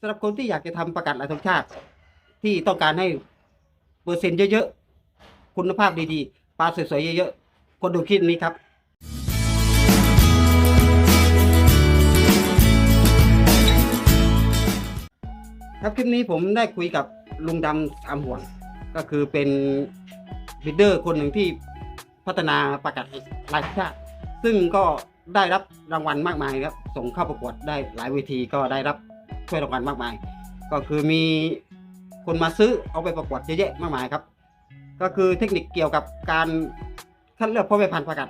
สำหรับคนที่อยากจะทำประกันรายธงชาติ ที่ต้องการให้เปอร์เซ็นต์เยอะๆ คุณภาพดีๆ ปลาสวยๆ เยอะๆ คนดูคลิปนี้ครับครับคลิปนี้ผมได้คุยกับลุงดำสามห่วงก็คือเป็นบิดเดอร์คนหนึ่งที่พัฒนาประกาศรายชาติซึ่งก็ได้รับรางวัลมากมายครับ ส่งเข้าประกวดได้หลายเวทีก็ได้รับ ถ้วยรางวัลมากมาย ก็คือมีคนมาซื้อเอาไปประกวดเยอะแยะมากมายครับ ก็คือเทคนิคเกี่ยวกับการคัดเลือกพ่อแม่พันธุ์ประกาศ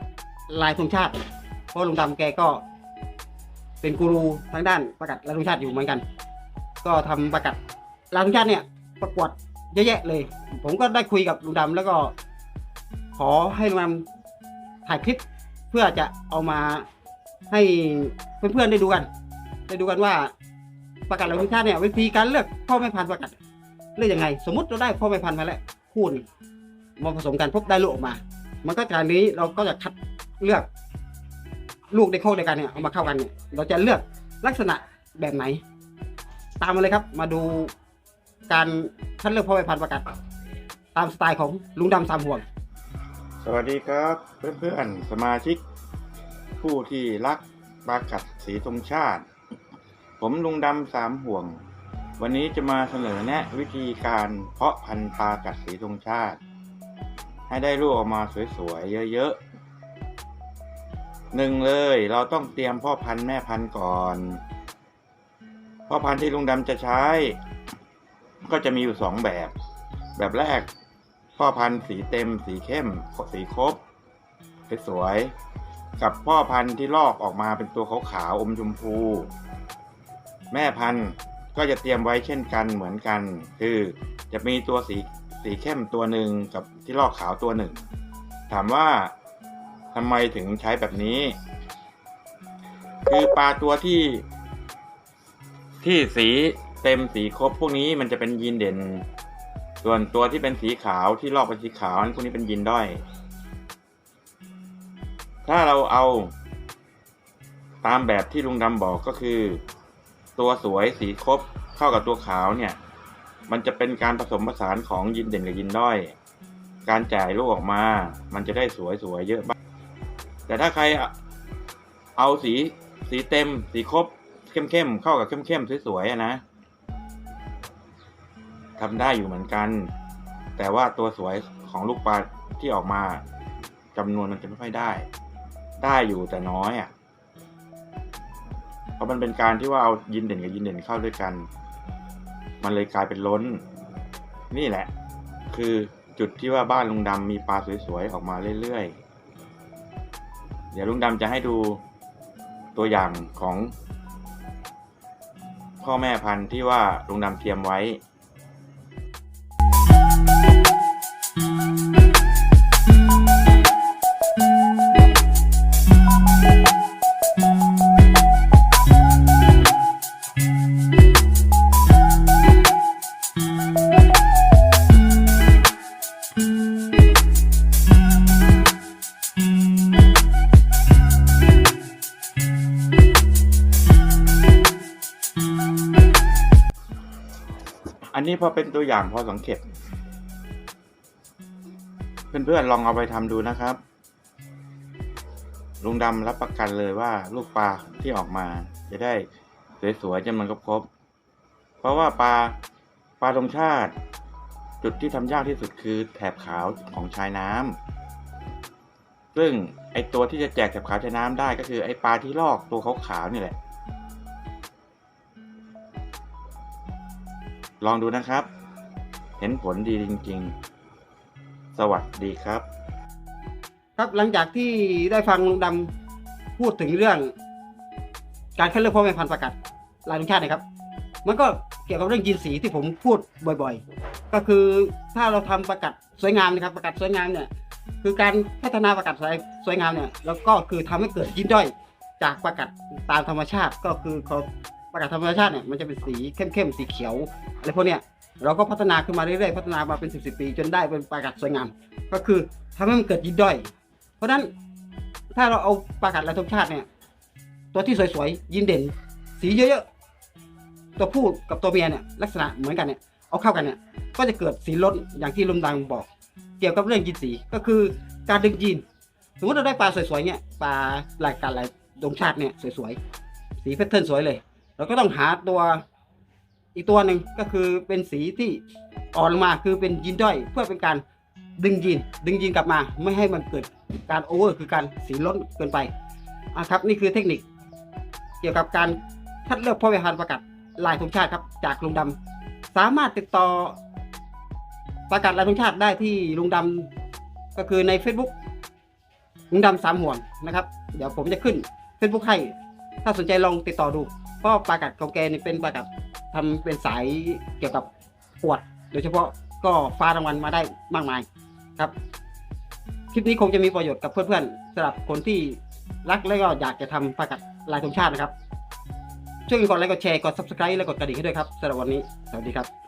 ลายธงชาติเพราะลุงดำแกก็ เป็นกูรูทางด้านประกาศลายธงชาติอยู่เหมือนกัน ก็ทำประกาศลายธงชาติเนี่ยประกวดเยอะแยะเลย ผมก็ได้คุยกับลุงดำแล้วก็ ขอให้ลุงดำถ่ายคลิปเพื่อจะเอามาให้เพื่อนๆได้ดูกัน ได้ดูกันว่า ประกาศลายธงชาติเนี่ยวิธีการเลือกพ่อแม่พันธุ์ประกาศเลือกยังไง สมมติเราได้พ่อแม่พันธุ์มาแล้วคู่นึงมาผสมกันพบได้ลูกออกมา มันก็การนี้เราก็จะคัดเลือก ลูกในโคอกเดียวกันเนี่ยเอามาเข้ากันเนี่ยเราจะเลือกลักษณะแบบไหน ตามมาเลยครับ มาดูการคัดเลือกพ่อแม่พันธุ์ประกาศตามสไตล์ของลุงดำสามห่วง สวัสดีครับ เพื่อนๆสมาชิก ผู้ที่รักปลากัดสีธงชาติ ผมลุงดำสามห่วง วันนี้จะมาเสนอแนะวิธีการเพาะพันธุ์ปลากัดสีธงชาติ ให้ได้ลูกออกมาสวยๆ เยอะๆหนึ่งเลยเราต้องเตรียมพ่อพันธุ์แม่พันธุ์ก่อน พ่อพันธุ์ที่ลุงดำจะใช้ ก็จะมีอยู่สองแบบ แบบแรก พ่อพันธุ์สีเต็มสีเข้มสีครบสวยๆกับพ่อพันธุ์ที่ลอกออกมาเป็นตัวขาวๆอมชมพู แม่พันธุ์ก็จะเตรียมไว้เช่นกันเหมือนกัน คือจะมีตัวสีสีเข้มตัวหนึ่งกับที่ลอกขาวตัวหนึ่ง ถามว่าทำไมถึงใช้แบบนี้ คือปลาตัวที่ ที่สีเต็มสีครบพวกนี้มันจะเป็นยีนเด่น ส่วนตัวที่เป็นสีขาวที่ลอกเป็นสีขาวนั่นพวกนี้เป็นยีนด้อย ถ้าเราเอาตามแบบที่ลุงดำบอกก็คือ ตัวสวยสีครบเข้ากับตัวขาวเนี่ย มันจะเป็นการผสมผสานของยินเด่นกับยินด้อย การจ่ายลูกออกมา มันจะได้สวยสวยๆเยอะบ้างแต่ถ้าใครเอาสีสีเต็มสีครบเข้มๆเข้ากับเข้มๆสวยๆนะทำได้อยู่เหมือนกัน แต่ว่าตัวสวยของลูกปลาที่ออกมาจำนวนมันจะไม่ค่อยได้ ได้อยู่แต่น้อยอะ เพราะมันเป็นการที่ว่าเอายินเด่นกับยินเด่นเข้าด้วยกัน มันเลยกลายเป็นล้น นี่แหละ คือจุดที่ว่าบ้านลุงดำมีปลาสวยๆ ออกมาเรื่อยๆ เดี๋ยวลุงดำจะให้ดูตัวอย่างของ พ่อแม่พันธุ์ที่ว่าลุงดำเตรียมไว้ อันนี้พอเป็นตัวอย่างพอสังเกตเพื่อนๆลองเอาไปทำดูนะครับ ลุงดำรับประกันเลยว่าลูกปลาที่ออกมา จะได้สวยๆจนมันครบๆเพราะว่าปลาปลาธงชาติ จุดที่ทำยากที่สุดคือแถบขาวของชายน้ำซึ่งไอตัวที่จะแจกแถบขาวชายน้ำได้ก็คือไอปลาที่ลอกตัวขาวๆนี่แหละ ลองดูนะครับ เห็นผลดีจริง ๆ สวัสดีครับ ครับหลังจากที่ได้ฟังลุงดำพูดถึงเรื่อง การคัดเลือกพ่อแม่พันธุ์ประกาศลายธงชาตินะครับ มันก็เกี่ยวกับเรื่องยีนสีที่ผมพูดบ่อยๆ ก็คือถ้าเราทำประกาศสวยงามนะครับประกาศสวยงามเนี่ยคือการพัฒนาประกาศสวยสวยงามเนี่ยแล้วก็คือทำให้เกิดยีนด้อยจากประกาศตามธรรมชาติก็คือเขา ประกาศธรรมชาติเนี่ยมันจะเป็นสีเข้มๆสีเขียวอะไรพวกเนี้ยเราก็พัฒนาขึ้นมาเรื่อยๆพัฒนามาเป็นสิบสิบปี จนได้เป็นประกาศสวยงาม ก็คือทำให้มันเกิดยีนด้อย เพราะฉะนั้นถ้าเราเอาประกาศลายธงชาติเนี่ย ตัวที่สวยๆยินเด่น สีเยอะๆตัวผู้กับตัวเมียเนี่ยลักษณะเหมือนกันเนี่ยเอาเข้ากันเนี่ยก็จะเกิดสีล้นอย่างที่ลุงดังบอก เกี่ยวกับเรื่องยีนสีก็คือการดึงยีนสมมติเราได้ปลาสวยๆเนี่ยปลารายการรายดงชาติเนี่ยสวยๆสีแพทเทิร์นสวยเลย เราก็ต้องหาตัวอีกตัวหนึ่งก็คือเป็นสีที่อ่อนลงมาคือเป็นยีนด้อย เพื่อเป็นการดึงยีนดึงยีนกลับมา ไม่ให้มันเกิดการโอเวอร์คือการสีล้นเกินไปอะครับนี่คือเทคนิค เกี่ยวกับการคัดเลือกพ่อพันธุ์ประกาศลายธงชาติครับจากลุงดำสามารถติดต่อประกาศลายธงชาติได้ที่ลุงดำก็คือใน Facebook ลุงดำสามห่วงนะครับ เดี๋ยวผมจะขึ้น Facebook ให้ ถ้าสนใจลองติดต่อดู เพราะปลากัดเขาแกนี่เป็นปลากัดทำเป็นสายเกี่ยวกับปวด โดยเฉพาะก็ฟ้ารางวัลมาได้มากมายครับ คลิปนี้คงจะมีประโยชน์กับเพื่อนๆสำหรับคนที่รักและก็อยากจะทำปลากัดลายธงชาตินะครับ ช่วยกันกดไลค์กดแชร์กด subscribe และกดกระดิ่งให้ด้วยครับสำหรับวันนี้ สวัสดีครับ